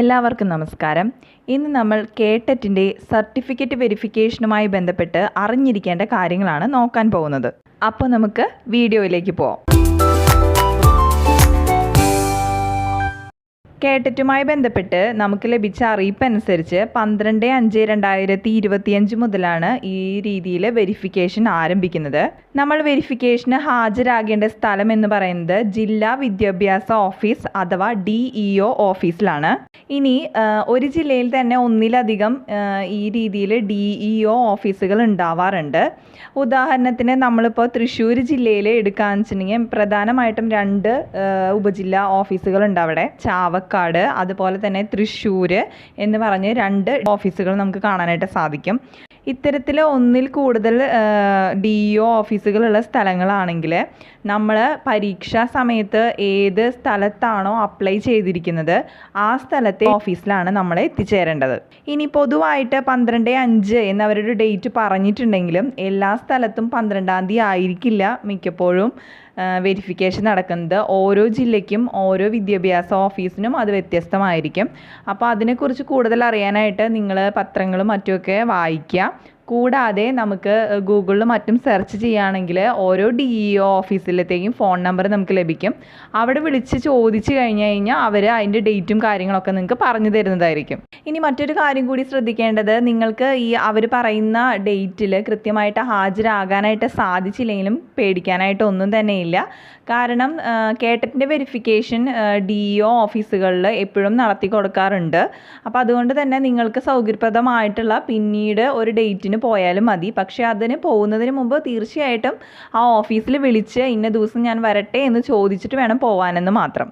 എല്ലാവർക്കും നമസ്കാരം. ഇന്ന് നമ്മൾ കേട്ടറ്റിന്റെ സർട്ടിഫിക്കറ്റ് വെരിഫിക്കേഷനുമായി ബന്ധപ്പെട്ട് അറിഞ്ഞിരിക്കേണ്ട കാര്യങ്ങളാണ് നോക്കാൻ പോകുന്നത്. അപ്പോൾ നമുക്ക് വീഡിയോയിലേക്ക് പോവാം. കേട്ടറ്റുമായി ബന്ധപ്പെട്ട് നമുക്ക് ലഭിച്ച അറിയിപ്പ് അനുസരിച്ച് പന്ത്രണ്ട് അഞ്ച് രണ്ടായിരത്തി ഇരുപത്തിയഞ്ച് മുതലാണ് ഈ രീതിയിൽ വെരിഫിക്കേഷൻ ആരംഭിക്കുന്നത്. നമ്മൾ വെരിഫിക്കേഷന് ഹാജരാകേണ്ട സ്ഥലം എന്ന് പറയുന്നത് ജില്ലാ വിദ്യാഭ്യാസ ഓഫീസ് അഥവാ ഡി ഇ ഒ ഓഫീസിലാണ്. ഇനി ഒരു ജില്ലയിൽ തന്നെ ഒന്നിലധികം ഈ രീതിയിൽ ഡി ഇ ഒ ഓഫീസുകൾ ഉണ്ടാവാറുണ്ട്. ഉദാഹരണത്തിന് നമ്മളിപ്പോൾ തൃശ്ശൂർ ജില്ലയിൽ എടുക്കുകയെന്ന് വെച്ചിട്ടുണ്ടെങ്കിൽ പ്രധാനമായിട്ടും രണ്ട് ഉപജില്ലാ ഓഫീസുകൾ ഉണ്ട് അവിടെ ചാവക്കാട് അതുപോലെ തന്നെ തൃശ്ശൂർ എന്ന് പറഞ്ഞ് രണ്ട് ഓഫീസുകൾ നമുക്ക് കാണാനായിട്ട് സാധിക്കും. ഇത്തരത്തിൽ ഒന്നിൽ കൂടുതൽ ഡി ഒ ഓഫീസുകളുള്ള സ്ഥലങ്ങളാണെങ്കിൽ നമ്മൾ പരീക്ഷാ സമയത്ത് ഏത് സ്ഥലത്താണോ അപ്ലൈ ചെയ്തിരിക്കുന്നത് ആ സ്ഥലത്തെ ഓഫീസിലാണ് നമ്മൾ എത്തിച്ചേരേണ്ടത്. ഇനി പൊതുവായിട്ട് പന്ത്രണ്ട് അഞ്ച് എന്നവരുടെ ഡേറ്റ് പറഞ്ഞിട്ടുണ്ടെങ്കിലും എല്ലാ സ്ഥലത്തും പന്ത്രണ്ടാം തീയതി ആയിരിക്കില്ല മിക്കപ്പോഴും. വെരിഫിക്കേഷൻ നടക്കുന്നത് ഓരോ ജില്ലയ്ക്കും ഓരോ വിദ്യാഭ്യാസ ഓഫീസിനും അത് വ്യത്യസ്തമായിരിക്കും. അപ്പോൾ അതിനെക്കുറിച്ച് കൂടുതൽ അറിയാനായിട്ട് നിങ്ങൾ പത്രങ്ങളും മറ്റുമൊക്കെ വായിക്കുക. കൂടാതെ നമുക്ക് ഗൂഗിളിൽ മറ്റും സെർച്ച് ചെയ്യുകയാണെങ്കിൽ ഓരോ ഡി ഇ ഒ ഓഫീസിലത്തേക്കും ഫോൺ നമ്പർ നമുക്ക് ലഭിക്കും. അവിടെ വിളിച്ച് ചോദിച്ചു കഴിഞ്ഞു കഴിഞ്ഞാൽ അവർ അതിന്റെ ഡേറ്റും കാര്യങ്ങളൊക്കെ നിങ്ങൾക്ക് പറഞ്ഞു തരുന്നതായിരിക്കും. ഇനി മറ്റൊരു കാര്യം കൂടി ശ്രദ്ധിക്കേണ്ടത് നിങ്ങൾക്ക് ഈ അവർ പറയുന്ന ഡേറ്റിൽ കൃത്യമായിട്ട് ഹാജരാകാനായിട്ട് സാധിച്ചില്ലെങ്കിലും പേടിക്കാനായിട്ട് ഒന്നും തന്നെയില്ല കാരണം കേട്ടറ്റിന്റെ വെരിഫിക്കേഷൻ ഡി ഒ ഓഫീസുകളിൽ എപ്പോഴും നടത്തി കൊടുക്കാറുണ്ട്. അപ്പോൾ അതുകൊണ്ട് തന്നെ നിങ്ങൾക്ക് സൗകര്യപ്രദമായിട്ടുള്ള പിന്നീട് ഒരു ഡേറ്റിന് പോയാലും മതി. പക്ഷേ അതിന് പോകുന്നതിന് മുമ്പ് തീർച്ചയായിട്ടും ആ ഓഫീസിൽ വിളിച്ച് ഇന്ന ദിവസം ഞാൻ വരട്ടെ എന്ന് ചോദിച്ചിട്ട് വേണം പോകാനെന്ന് മാത്രം.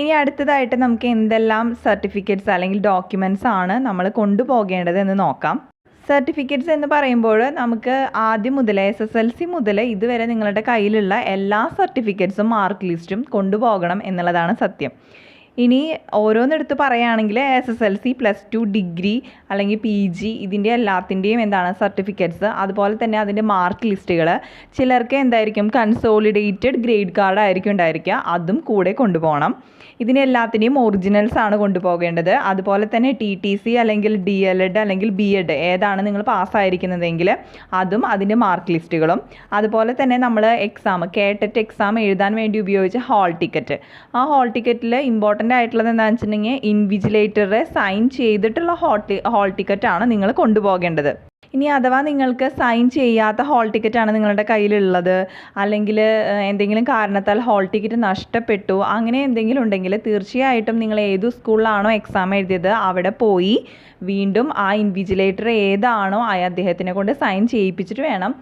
ഇനി അടുത്തതായിട്ട് നമുക്ക് എന്തെല്ലാം സർട്ടിഫിക്കറ്റ്സ് അല്ലെങ്കിൽ ഡോക്യുമെന്റ്സ് ആണ് നമ്മൾ കൊണ്ടുപോകേണ്ടത് എന്ന് നോക്കാം. സർട്ടിഫിക്കറ്റ്സ് എന്ന് പറയുമ്പോൾ നമുക്ക് ആദ്യം മുതൽ എസ് എസ് എൽ സി മുതൽ ഇതുവരെ നിങ്ങളുടെ കയ്യിലുള്ള എല്ലാ സർട്ടിഫിക്കറ്റ്സും മാർക്ക് ലിസ്റ്റും കൊണ്ടുപോകണം എന്നുള്ളതാണ് സത്യം. ഇനി ഓരോന്നെടുത്ത് പറയുകയാണെങ്കിൽ S S L C plus two degree അല്ലെങ്കിൽ പി ജി ഇതിന്റെ എല്ലാത്തിന്റെയും എന്താണ് സർട്ടിഫിക്കറ്റ്സ് അതുപോലെ തന്നെ അതിന്റെ മാർക്ക് ലിസ്റ്റുകൾ ചിലർക്ക് എന്തായിരിക്കും കൺസോളിഡേറ്റഡ് ഗ്രേഡ് കാർഡ് ആയിരിക്കും ഉണ്ടായിരിക്കുക. അതും കൂടെ കൊണ്ടുപോകണം. ഇതിന് എല്ലാത്തിന്റെയും ഒറിജിനൽസ് ആണ് കൊണ്ടുപോകേണ്ടത്. അതുപോലെ തന്നെ ടി ടി സി അല്ലെങ്കിൽ ഡി എൽ എഡ് അല്ലെങ്കിൽ ബി എഡ് ഏതാണ് നിങ്ങൾ പാസ്സായിരിക്കുന്നതെങ്കിൽ അതും അതിന്റെ മാർക്ക് ലിസ്റ്റുകളും അതുപോലെ തന്നെ നമ്മൾ എക്സാം കേട്ടറ്റ് എക്സാം എഴുതാൻ വേണ്ടി ഉപയോഗിച്ച ഹാൾ ടിക്കറ്റ് ആ ഹാൾ ടിക്കറ്റിൽ ഇമ്പോർട്ടന്റ് ആയിട്ടുള്ളത് എന്താണെന്ന് വെച്ചിട്ടുണ്ടെങ്കിൽ ഇൻവിജിലേറ്ററെ സൈൻ ചെയ്തിട്ടുള്ള ഹോൾ ഹാൾ ടിക്കറ്റാണ് നിങ്ങൾ കൊണ്ടുപോകേണ്ടത്. ഇനി അഥവാ നിങ്ങൾക്ക് സൈൻ ചെയ്യാത്ത ഹോൾ ടിക്കറ്റാണ് നിങ്ങളുടെ കയ്യിലുള്ളത് അല്ലെങ്കിൽ എന്തെങ്കിലും കാരണത്താൽ ഹോൾ ടിക്കറ്റ് നഷ്ടപ്പെട്ടു അങ്ങനെ എന്തെങ്കിലും ഉണ്ടെങ്കിൽ തീർച്ചയായിട്ടും നിങ്ങൾ ഏത് സ്കൂളിലാണോ എക്സാം എഴുതിയത് അവിടെ പോയി വീണ്ടും ആ ഇൻവിജിലേറ്റർ ഏതാണോ ആ അദ്ദേഹത്തിനെ കൊണ്ട് സൈൻ ചെയ്യിപ്പിച്ചിട്ട് വേണം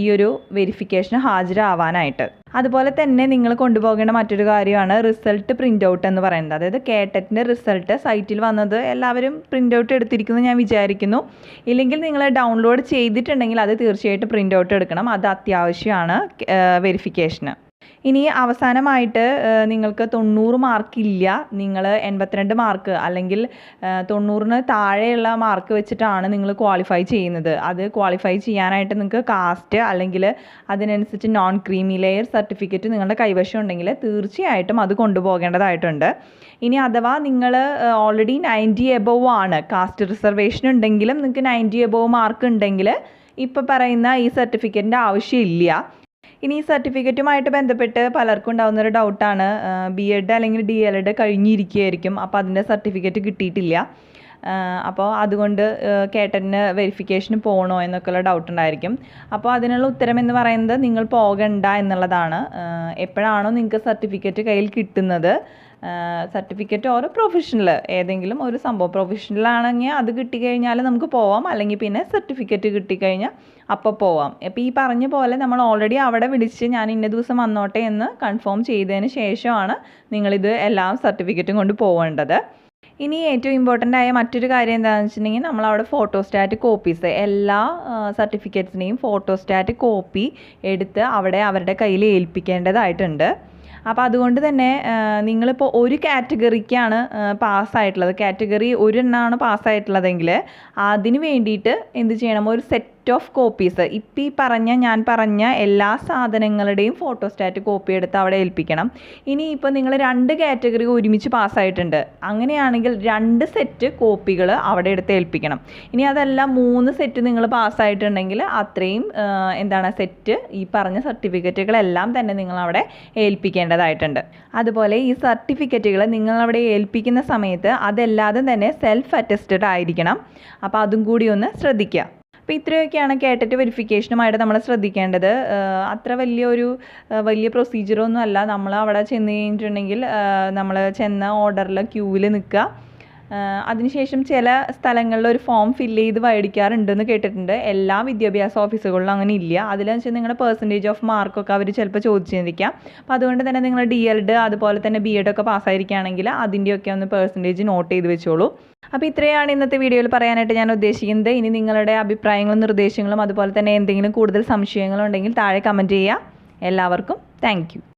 ഈ ഒരു വെരിഫിക്കേഷന് ഹാജരാവാനായിട്ട്. അതുപോലെ തന്നെ നിങ്ങൾ കൊണ്ടുപോകേണ്ട മറ്റൊരു കാര്യമാണ് റിസൾട്ട് പ്രിന്റ് ഔട്ട് എന്ന് പറയുന്നത്. അതായത് കേട്ടറ്റിന്റെ റിസൾട്ട് സൈറ്റിൽ വന്നത് എല്ലാവരും പ്രിന്റ് ഔട്ട് എടുത്തിരിക്കുന്നു ഞാൻ വിചാരിക്കുന്നു. ഇല്ലെങ്കിൽ നിങ്ങൾ ഡൗൺലോഡ് ചെയ്തിട്ടുണ്ടെങ്കിൽ അത് തീർച്ചയായിട്ടും പ്രിന്റ് ഔട്ട് എടുക്കണം. അത് അത്യാവശ്യമാണ് വെരിഫിക്കേഷന്. ഇനി അവസാനമായിട്ട് നിങ്ങൾക്ക് തൊണ്ണൂറ് മാർക്ക് ഇല്ല. നിങ്ങൾ എൺപത്തിരണ്ട് മാർക്ക് അല്ലെങ്കിൽ തൊണ്ണൂറിന് താഴെയുള്ള മാർക്ക് വെച്ചിട്ടാണ് നിങ്ങൾ ക്വാളിഫൈ ചെയ്യുന്നത്. അത് ക്വാളിഫൈ ചെയ്യാനായിട്ട് നിങ്ങൾക്ക് കാസ്റ്റ് അല്ലെങ്കിൽ അതിനനുസരിച്ച് നോൺ ക്രീമി ലെയർ സർട്ടിഫിക്കറ്റ് നിങ്ങളുടെ കൈവശം ഉണ്ടെങ്കിൽ തീർച്ചയായിട്ടും അത് കൊണ്ടുപോകേണ്ടതായിട്ടുണ്ട്. ഇനി അഥവാ നിങ്ങൾ ഓൾറെഡി നയന്റി എബോവ് ആണ് കാസ്റ്റ് റിസർവേഷൻ ഉണ്ടെങ്കിലും നിങ്ങൾക്ക് നയന്റി എബോവ് മാർക്ക് ഉണ്ടെങ്കിൽ ഇപ്പോൾ പറയുന്ന ഈ സർട്ടിഫിക്കറ്റിന്റെ ആവശ്യമില്ല ഇനി ഈ സർട്ടിഫിക്കറ്റുമായിട്ട് ബന്ധപ്പെട്ട് പലർക്കും ഉണ്ടാകുന്ന ഒരു ഡൗട്ടാണ് ബി എഡ് അല്ലെങ്കിൽ ഡി എൽ എഡ് കഴിഞ്ഞിരിക്കുകയായിരിക്കും. അപ്പോൾ അതിന്റെ സർട്ടിഫിക്കറ്റ് കിട്ടിയിട്ടില്ല. അപ്പോൾ അതുകൊണ്ട് കേട്ടന് വെരിഫിക്കേഷന് പോകണോ എന്നൊക്കെയുള്ള ഡൗട്ട് ഉണ്ടായിരിക്കും. അപ്പോൾ അതിനുള്ള ഉത്തരം എന്ന് പറയുന്നത് നിങ്ങൾ പോകണ്ട എന്നുള്ളതാണ്. എപ്പോഴാണോ നിങ്ങൾക്ക് സർട്ടിഫിക്കറ്റ് കയ്യിൽ കിട്ടുന്നത്. സർട്ടിഫിക്കറ്റ് ഓരോ പ്രൊഫഷണൽ ഏതെങ്കിലും ഒരു സംഭവം പ്രൊഫഷണലാണെങ്കിൽ അത് കിട്ടിക്കഴിഞ്ഞാൽ നമുക്ക് പോവാം. അല്ലെങ്കിൽ പിന്നെ സർട്ടിഫിക്കറ്റ് കിട്ടിക്കഴിഞ്ഞാൽ അപ്പോൾ പോവാം. അപ്പോൾ ഈ പറഞ്ഞ പോലെ നമ്മൾ ഓൾറെഡി അവിടെ വിളിച്ച് ഞാൻ ഇന്ന ദിവസം വന്നോട്ടെ എന്ന് കൺഫേം ചെയ്തതിന് ശേഷമാണ് നിങ്ങളിത് എല്ലാം സർട്ടിഫിക്കറ്റും കൊണ്ട് പോവേണ്ടത്. ഇനി ഏറ്റവും ഇമ്പോർട്ടന്റ് ആയ മറ്റൊരു കാര്യം എന്താണെന്ന് വെച്ചിട്ടുണ്ടെങ്കിൽ നമ്മൾ അവിടെ ഫോട്ടോസ്റ്റാറ്റ് കോപ്പീസ് എല്ലാ സർട്ടിഫിക്കറ്റ്സിനെയും ഫോട്ടോസ്റ്റാറ്റ് കോപ്പി എടുത്ത് അവിടെ അവരുടെ കയ്യിൽ ഏൽപ്പിക്കേണ്ടതായിട്ടുണ്ട്. അപ്പോൾ അതുകൊണ്ട് തന്നെ നിങ്ങളിപ്പോൾ ഒരു കാറ്റഗറിക്കാണ് പാസ്സായിട്ടുള്ളത്. കാറ്റഗറി ഒരെണ്ണമാണ് പാസ്സായിട്ടുള്ളതെങ്കിൽ അതിന് വേണ്ടിയിട്ട് എന്ത് ചെയ്യണം? ഒരു സെറ്റ് സെറ്റ് ഓഫ് കോപ്പീസ് ഇപ്പം ഈ പറഞ്ഞ ഞാൻ പറഞ്ഞ എല്ലാ സാധനങ്ങളുടെയും ഫോട്ടോസ്റ്റാറ്റ് കോപ്പി എടുത്ത് അവിടെ ഏൽപ്പിക്കണം. ഇനി ഇപ്പോൾ നിങ്ങൾ രണ്ട് കാറ്റഗറി ഒരുമിച്ച് പാസ്സായിട്ടുണ്ട് അങ്ങനെയാണെങ്കിൽ രണ്ട് സെറ്റ് കോപ്പികൾ അവിടെ എടുത്ത് ഏൽപ്പിക്കണം. ഇനി അതല്ല മൂന്ന് സെറ്റ് നിങ്ങൾ പാസ്സായിട്ടുണ്ടെങ്കിൽ അത്രയും എന്താണ് സെറ്റ് ഈ പറഞ്ഞ സർട്ടിഫിക്കറ്റുകളെല്ലാം തന്നെ നിങ്ങൾ അവിടെ ഏൽപ്പിക്കേണ്ടതായിട്ടുണ്ട്. അതുപോലെ ഈ സർട്ടിഫിക്കറ്റുകൾ നിങ്ങളവിടെ ഏൽപ്പിക്കുന്ന സമയത്ത് അതല്ലാതെ തന്നെ സെൽഫ് അറ്റസ്റ്റഡ് ആയിരിക്കണം. അപ്പോൾ അതും കൂടി ഒന്ന് ശ്രദ്ധിക്കുക അപ്പോൾ ഇത്രയൊക്കെയാണ് കേട്ടിട്ട് വെരിഫിക്കേഷനുമായിട്ട് നമ്മൾ ശ്രദ്ധിക്കേണ്ടത്. അത്ര വലിയ ഒരു വലിയ പ്രൊസീജിയറൊന്നും അല്ല. നമ്മൾ അവിടെ ചെന്ന് കഴിഞ്ഞിട്ടുണ്ടെങ്കിൽ നമ്മൾ ചെന്ന ഓർഡറിൽ ക്യൂവിൽ നിൽക്കുക അതിനുശേഷം ചില സ്ഥലങ്ങളിൽ ഒരു ഫോം ഫില്ല് ചെയ്ത് മേടിക്കാറുണ്ടെന്ന് കേട്ടിട്ടുണ്ട്. എല്ലാ വിദ്യാഭ്യാസ ഓഫീസുകളിലും അങ്ങനെ ഇല്ല. അതിലെന്ന് വെച്ചാൽ നിങ്ങളുടെ പെർസെന്റേജ് ഓഫ് മാർക്കൊക്കെ അവർ ചിലപ്പോൾ ചോദിച്ചിരിക്കാം അപ്പോൾ അതുകൊണ്ട് തന്നെ നിങ്ങൾ ഡി എൽഡ് അതുപോലെ തന്നെ ബി എഡ് ഒക്കെ പാസ്സായിരിക്കുകയാണെങ്കിൽ അതിന്റെയൊക്കെ ഒന്ന് പെർസെന്റേജ് നോട്ട് ചെയ്ത് വെച്ചോളൂ. അപ്പോൾ ഇത്രയാണ് ഇന്നത്തെ വീഡിയോയിൽ പറയാനായിട്ട് ഞാൻ ഉദ്ദേശിക്കുന്നത്. ഇനി നിങ്ങളുടെ അഭിപ്രായങ്ങളും നിർദ്ദേശങ്ങളും അതുപോലെ തന്നെ എന്തെങ്കിലും കൂടുതൽ സംശയങ്ങളുണ്ടെങ്കിൽ താഴെ കമന്റ് ചെയ്യുക. എല്ലാവർക്കും താങ്ക്